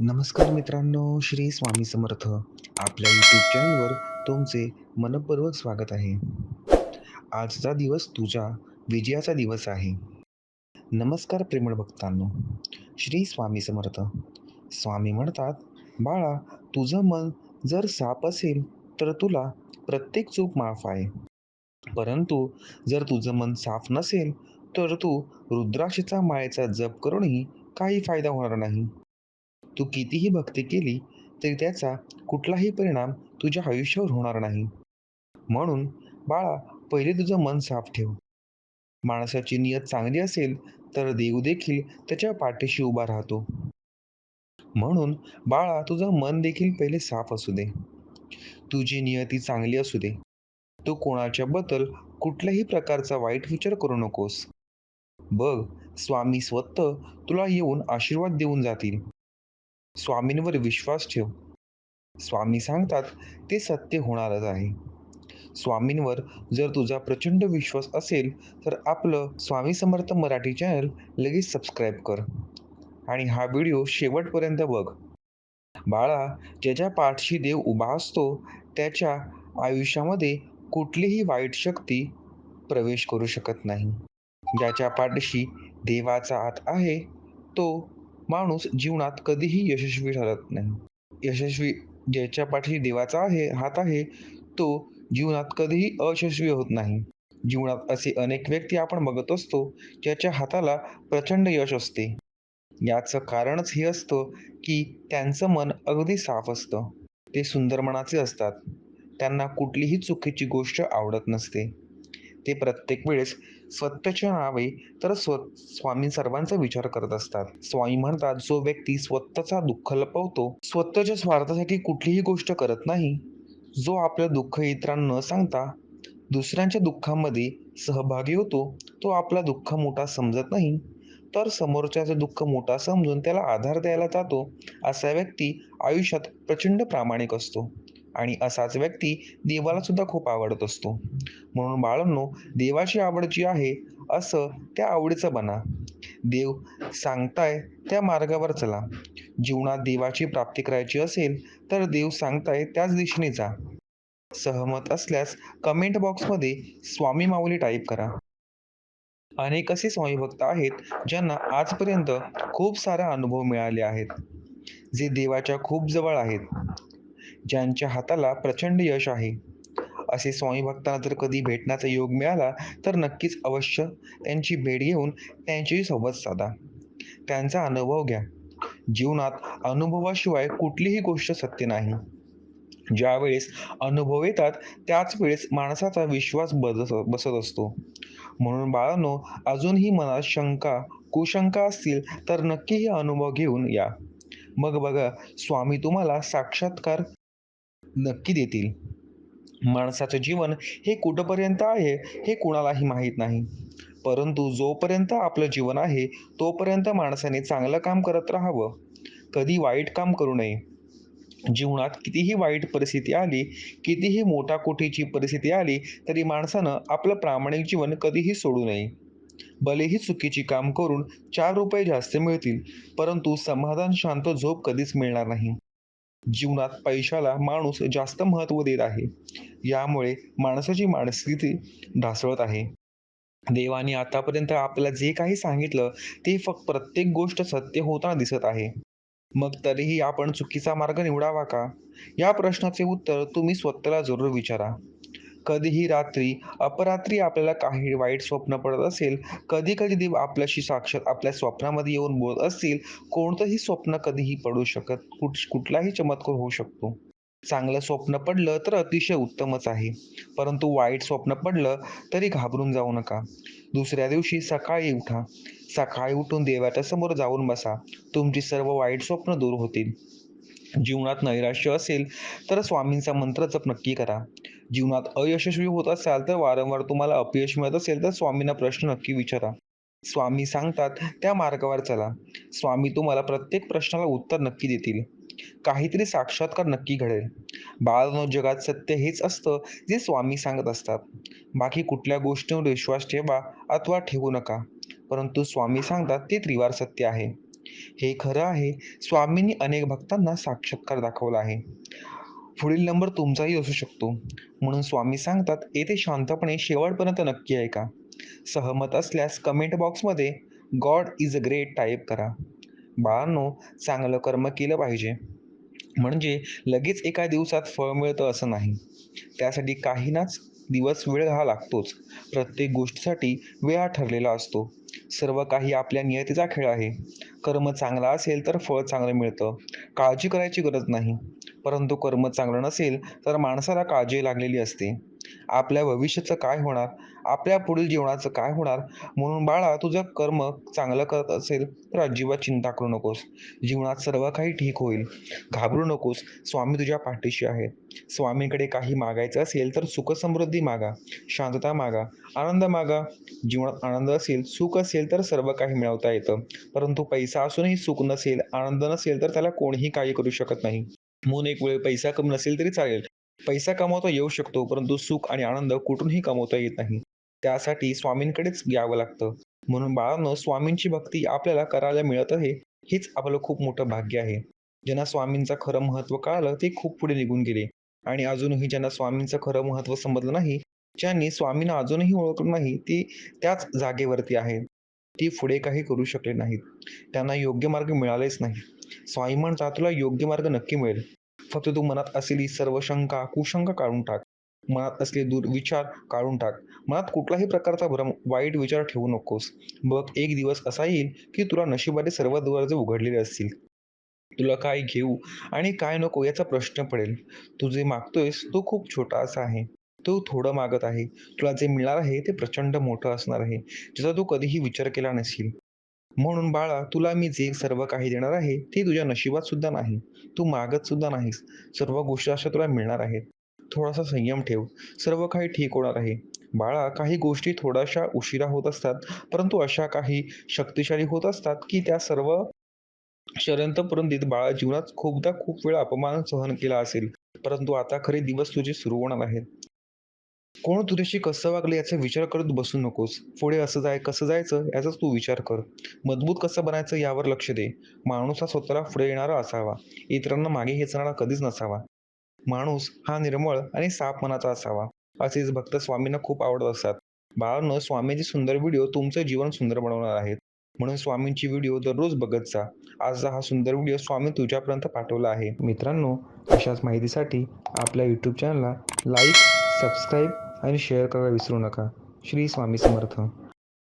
नमस्कार मित्रांनो श्री स्वामी समर्थ. आपल्या यूट्यूब चॅनलवर तुमचे मनपूर्वक स्वागत आहे. आजचा दिवस तुझा विजयाचा दिवस आहे. नमस्कार प्रेमळ भक्तांनो श्री स्वामी समर्थ. स्वामी म्हणतात बाळा तुझं मन जर साप असेल तर तुला प्रत्येक चूक माफ आहे. परंतु जर तुझं मन साफ नसेल तर तू रुद्राक्षाचा माळेचा जप करूनही काही फायदा होणार नाही. तू कितीही भक्ती केली तरी त्याचा कुठलाही परिणाम तुझ्या आयुष्यावर होणार नाही. म्हणून बाळा पहिले तुझं मन साफ ठेव. माणसाची नियत चांगली असेल तर देव देखील त्याच्या पाठीशी उभा राहतो. म्हणून बाळा तुझं मन देखील पहिले साफ असू दे. तुझी नियती चांगली असू दे. तू कोणाच्या बद्दल कुठल्याही प्रकारचा वाईट विचार करू नकोस. बघ स्वामी स्वतः तुला येऊन आशीर्वाद देऊन जातील. स्वामींवर विश्वास ठेव. स्वामी सांगतात ते सत्य होणारच आहे. स्वामींवर जर तुझा प्रचंड विश्वास असेल तर आपलं स्वामी समर्थ मराठी चॅनल लगेच सबस्क्राईब कर. आणि हा व्हिडिओ शेवटपर्यंत बघ. बाळा ज्याच्या पाठशी देव उभा असतो त्याच्या आयुष्यामध्ये कुठलीही वाईट शक्ती प्रवेश करू शकत नाही. ज्याच्या पाठशी देवाचा आत आहे तो माणूस जीवनात कधीही यशस्वी ठरत नाही. यशस्वी ज्याच्या पाठी देवाचा आहे हात आहे तो जीवनात कधीही अयशस्वी होत नाही. जीवनात असे अनेक व्यक्ती आपण बघत असतो ज्याच्या हाताला प्रचंड यश असते. याचं कारणच हे असतं की त्यांचं मन अगदी साफ असतं. ते सुंदर मनाचे असतात. त्यांना कुठलीही चुकीची गोष्ट आवडत नसते. ते प्रत्येक वेळेस स्वतःच्या नावे तर स्व स्वामी सर्वांचा विचार करत असतात. स्वामी म्हणतात जो व्यक्ती स्वतःचा दुःख लपवतो स्वतःच्या स्वार्थासाठी कुठलीही गोष्ट करत नाही. जो आपलं दुःख इतरांना न सांगता दुसऱ्यांच्या दुःखामध्ये सहभागी होतो तो आपला दुःख मोठा समजत नाही. तर समोरच्याचं दुःख मोठा समजून त्याला आधार द्यायला जातो असा व्यक्ती आयुष्यात प्रचंड प्रामाणिक असतो. आणि असाच व्यक्ती देवाला सुद्धा खूप आवडत असतो. म्हणून बाळांनो देवाची आवड जी आहे असं त्या आवडीचं बना. देव सांगताय त्या मार्गावर चला. जीवनात देवाची प्राप्ती करायची असेल तर देव सांगताय त्याच दिशेने जा. सहमत असल्यास कमेंट बॉक्समध्ये स्वामी माऊली टाईप करा. अनेक असे स्वामी भक्त आहेत ज्यांना आजपर्यंत खूप सारा अनुभव मिळाले आहेत. जे देवाच्या खूप जवळ आहेत. ज्यांच्या हाताला प्रचंड यश आहे. असे स्वामी भक्तांना जर कधी भेटण्याचा योग मिळाला तर नक्कीच अवश्य त्यांची भेट घेऊन त्यांच्याशी संवाद साधा. त्यांचा अनुभव घ्या. जीवनात अनुभवाशिवाय कुठलीही गोष्ट सत्य नाही. ज्या वेळेस अनुभव येतात त्याच वेळेस माणसाचा विश्वास बदस बसत असतो. म्हणून बाळांनो अजूनही मनात शंका कुशंका असतील तर नक्की हे अनुभव घेऊन या. मग बघा स्वामी तुम्हाला साक्षात्कार नक्की देतील. माणसाचं जीवन हे कुठंपर्यंत आहे हे कुणालाही माहीत नाही. परंतु जोपर्यंत आपलं जीवन आहे तोपर्यंत माणसाने चांगलं काम करत राहावं. कधी वाईट काम करू नये. जीवनात कितीही वाईट परिस्थिती आली कितीही मोठा कोठीची परिस्थिती आली तरी माणसानं आपलं प्रामाणिक जीवन कधीही सोडू नये. भलेही चुकीची काम करून चार रुपये जास्त मिळतील परंतु समाधान शांत झोप कधीच मिळणार नाही. जीवनात पैशाला माणूस जास्त महत्त्व देत आहे. यामुळे माणसाची मानसिकती ढासळत आहे. देवाने आतापर्यंत आपल्याला जे काही सांगितलं ते फक्त प्रत्येक गोष्ट सत्य होताना दिसत आहे. मग तरीही आपण चुकीचा मार्ग निवडावा का? या प्रश्नाचे उत्तर तुम्ही स्वतःला जरूर विचारा. कधीही रात्री अपरात्री आपल्याला काही वाईट स्वप्न पडत असेल कधी कधी देव आपल्याशी साक्षात आपल्या स्वप्नामध्ये येऊन बोलत असतील कोणतंही स्वप्न कधीही पडू शकत कुठ कुठलाही चमत्कार होऊ शकतो. चांगलं स्वप्न पडलं तर अतिशय उत्तमच आहे. परंतु वाईट स्वप्न पडलं तरी घाबरून जाऊ नका. दुसऱ्या दिवशी सकाळी उठा. सकाळी उठून देवाच्या समोर जाऊन बसा. तुमची सर्व वाईट स्वप्न दूर होतील. जीवनात नैराश्य असेल तर स्वामींचा मंत्र जप नक्की करा. जीवनात अयशस्वी होत असाल तर वारंवार तुम्हाला अपयश मिळत असेल तर स्वामींना प्रश्न नक्की विचारा. स्वामी सांगतात त्या मार्गावर चला. स्वामी तुम्हाला प्रत्येक प्रश्नाला उत्तर नक्की देतील. काहीतरी साक्षात्कार नक्की घडेल. बाळांनो जगात सत्य हेच असतं जे स्वामी सांगत असतात. बाकी कुठल्या गोष्टीवर विश्वास ठेवा अथवा ठेवू नका. परंतु स्वामी सांगतात ते त्रिवार सत्य आहे. हे खरं आहे स्वामींनी अनेक भक्तांना साक्षात्कार दाखवला आहे. पुढील नंबर तुमचाही असू शकतो. म्हणून स्वामी सांगतात येथे शांतपणे शेवटपर्यंत नक्की ऐका. सहमत असल्यास कमेंट बॉक्समध्ये God is a great type करा. बाळांनो चांगलं कर्म केलं पाहिजे. म्हणजे लगेच एका दिवसात फळ मिळतं असं नाही. त्यासाठी काही नाच दिवस वेळ हा लागतोच. प्रत्येक गोष्टीसाठी वेळ हा ठरलेला असतो. सर्व काही आपल्या नियतीचा खेळ आहे. कर्म चांगला असेल तर फळ चांगलं मिळतं. काळजी करायची गरज नाही. परंतु कर्म चांगलं नसेल तर माणसाला काळजी लागलेली असते. आपल्या भविष्याचं काय होणार? आपल्या पुढील जीवनाचं काय होणार? म्हणून बाळा तुझं कर्म चांगलं करत असेल तर अजिबात चिंता करू नकोस. जीवनात सर्व काही ठीक होईल. घाबरू नकोस. स्वामी तुझ्या पाठीशी आहे स्वामीकडे काही मागायचं असेल तर सुख समृद्धी मागा. शांतता मागा. आनंद मागा. जीवनात आनंद असेल सुख असेल तर सर्व काही मिळवता येतं. परंतु पैसा असूनही सुख नसेल आनंद नसेल तर त्याला कोणीही काही करू शकत नाही. म्हणून एक वेळ पैसा कमी नसेल तरी चालेल. पैसा कमवता येऊ शकतो परंतु सुख आणि आनंद कुठूनही कमावता येत नाही. त्यासाठी स्वामींकडेच घ्यावं लागतं. म्हणून बाळांनो स्वामींची भक्ती आपल्याला करायला मिळत आहे हेच आपलं खूप मोठं भाग्य आहे. ज्यांना स्वामींचं खरं महत्त्व कळालं ते खूप पुढे निघून गेले. आणि अजूनही ज्यांना स्वामींचं खरं महत्त्व समजलं नाही ज्यांनी स्वामींना अजूनही ओळखलं नाही ती त्याच जागेवरती आहेत. ती पुढे काही करू शकले नाहीत. त्यांना योग्य मार्ग मिळालेच नाही. स्वामी म्हणतात तुला योग्य मार्ग नक्की मिळेल. फक्त तू मनात असलेली सर्व शंका कुशंका काढून टाक. मनात असलेले दुर्विचार काढून टाक. मनात कुठलाही प्रकारचा भ्रम वाईट विचार ठेवू नकोस. बघ एक दिवस असा येईल की तुला नशिबाने सर्व दरवाजे उघडलेले असतील. तुला काय घेऊ आणि काय नको याचा प्रश्न पडेल. तू जे मागतोयस तो खूप छोटा असा आहे. तू थोडं मागत आहे. तुला जे मिळणार आहे ते प्रचंड मोठं असणार आहे. ज्याचा तू कधीही विचार केला नसेल म्हणून बाळा तुला मी जे सर्व काही देणार आहे ते तुझ्या नशिबात सुद्धा नाही. तू मागत सुद्धा नाहीस. सर्व गोष्टी अशा तुला मिळणार आहेत. थोडासा संयम ठेव. सर्व काही ठीक होणार आहे. बाळा काही गोष्टी थोड्याशा उशिरा होत असतात परंतु अशा काही शक्तिशाली होत असतात की त्या सर्व षडयंत्रपर्यंत बाळा जीवनात खूपदा खूप वेळा अपमान सहन केला असेल. परंतु आता खरे दिवस तुझे सुरू होणार आहेत. कोण तुझ्याशी कसं वागले याचा विचार करत बसू नकोस. पुढे असं जाय कसं जायचं याचाच तू विचार कर. मजबूत कसं बनायचं यावर लक्ष दे. माणूस हा स्वतःला पुढे येणारा असावा. इतरांना मागे हेचणारा कधीच नसावा. माणूस हा निर्मळ आणि साफ मनाचा असावा. असेच भक्त स्वामींना खूप आवडत असतात. बाळांनो स्वामींचे सुंदर व्हिडिओ तुमचं जीवन सुंदर बनवणार आहेत. म्हणून स्वामींची व्हिडिओ दररोज बघत जा. आजचा हा सुंदर व्हिडिओ स्वामी तुझ्यापर्यंत पाठवला आहे. मित्रांनो अशाच माहितीसाठी आपल्या यूट्यूब चॅनलला लाईक सबस्क्राईब आणि शेअर करायला विसरू नका. श्री स्वामी समर्थ.